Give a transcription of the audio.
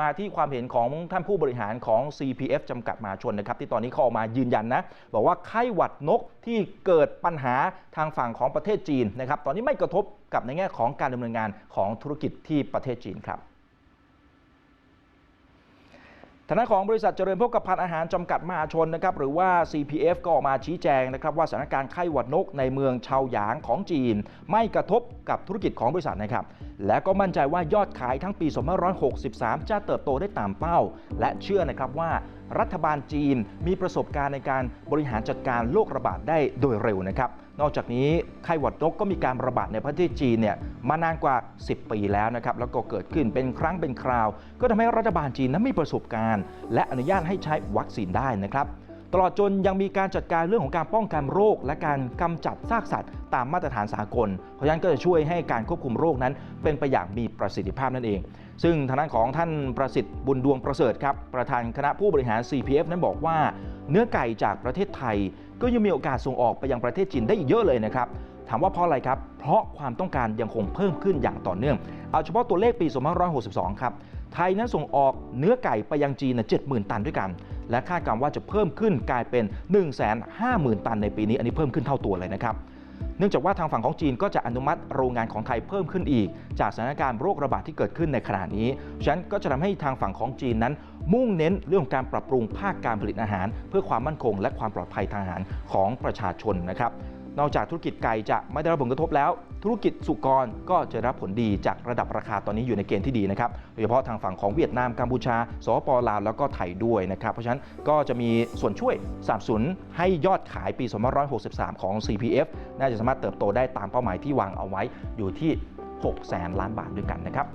มาที่ความเห็นของท่านผู้บริหารของ CPF จำกัดมหาชนนะครับ ที่ตอนนี้เขาออกมายืนยันนะ บอกว่าไข้หวัดนกที่เกิดปัญหาทางฝั่งของประเทศจีนนะครับ ตอนนี้ไม่กระทบกับในแง่ของการดำเนินงานของธุรกิจที่ประเทศจีนครับ ทางด้านของบริษัทเจริญพกพันธ์อาหารจำกัดมหาชนนะครับหรือว่า CPF ก็ออกมาชี้แจงนะครับว่าสถานการณ์ไข้หวัดนกในเมืองเชาหยางของจีน ไม่กระทบกับธุรกิจของบริษัทนะครับและก็มั่นใจว่ายอดขายทั้งปี 2563 จะเติบโตได้ตามเป้า และเชื่อนะครับว่ารัฐบาลจีนมีประสบการณ์ในการบริหารจัดการโรคระบาดได้โดยเร็วนะครับนอกจากนี้ไข้หวัดนกก็มีการระบาดในประเทศจีนเนี่ยมานานกว่า 10 ปีแล้วนะครับ แล้วก็เกิดขึ้นเป็นครั้งเป็นคราว ก็ทำให้รัฐบาลจีนนั้นมีประสบการณ์ และอนุญาตให้ใช้วัคซีนได้นะครับตลอดจนยังมีการจัดการเรื่องของการป้องกันโรค และการกำจัดซากสัตว์ ตามมาตรฐานสากล เพราะฉะนั้นก็จะช่วยให้การควบคุมโรคนั้นเป็นไปอย่างมีประสิทธิภาพนั่นเอง ซึ่งทางด้านของท่านประสิทธิ์บุญดวงประเสริฐครับ ประธานคณะผู้บริหาร CPF นั้นบอกว่า เนื้อไก่จากประเทศไทย ก็ยังมีโอกาสส่งออกไปยังประเทศจีนได้อีกเยอะเลยนะครับ ถามว่าเพราะอะไรครับ เพราะความต้องการยังคงเพิ่มขึ้นอย่างต่อเนื่อง เอาเฉพาะตัวเลขปี 2562 ครับ ไทยนั้นส่งออกเนื้อไก่ไปยังจีน 70,000 ตันด้วยกัน และคาดการณ์ว่าจะเพิ่มขึ้นกลายเป็น 1 5 0 0 0 0 ตันในปีนี้ อันนี้เพิ่มขึ้นเท่าตัวเลยนะครับเนื่องจากว่าทางฝั่งของจีนก็จะอนุมัติโรงงานของไทยเพิ่มขึ้นอีก จากสถานการณ์โรคระบาดที่เกิดขึ้นในขณะนี้ ฉะนั้นก็จะทำให้ทางฝั่งของจีนนั้น มุ่งเน้นเรื่องของการปรับปรุงภาคการผลิตอาหาร เพื่อความมั่นคง และความปลอดภัยทางอาหารของประชาชนนะครับ นอกจากธุรกิจไก่จะไม่ได้รับผลกระทบแล้ว ธุรกิจสุกรก็จะรับผลดีจากระดับราคาตอนนี้อยู่ในเกณฑ์ที่ดีนะครับโดยเฉพาะทางฝั่งของเวียดนามกัมพูชาสปปลาวแล้วก็ไทยด้วยนะครับเพราะฉะนั้นก็จะมีส่วนช่วยสนับสนุนให้ยอดขายปี2563 ของ CPF น่าจะสามารถเติบโตได้ตามเป้าหมายที่วางเอาไว้อยู่ที่ 6 แสนล้านบาทด้วยกันนะครับ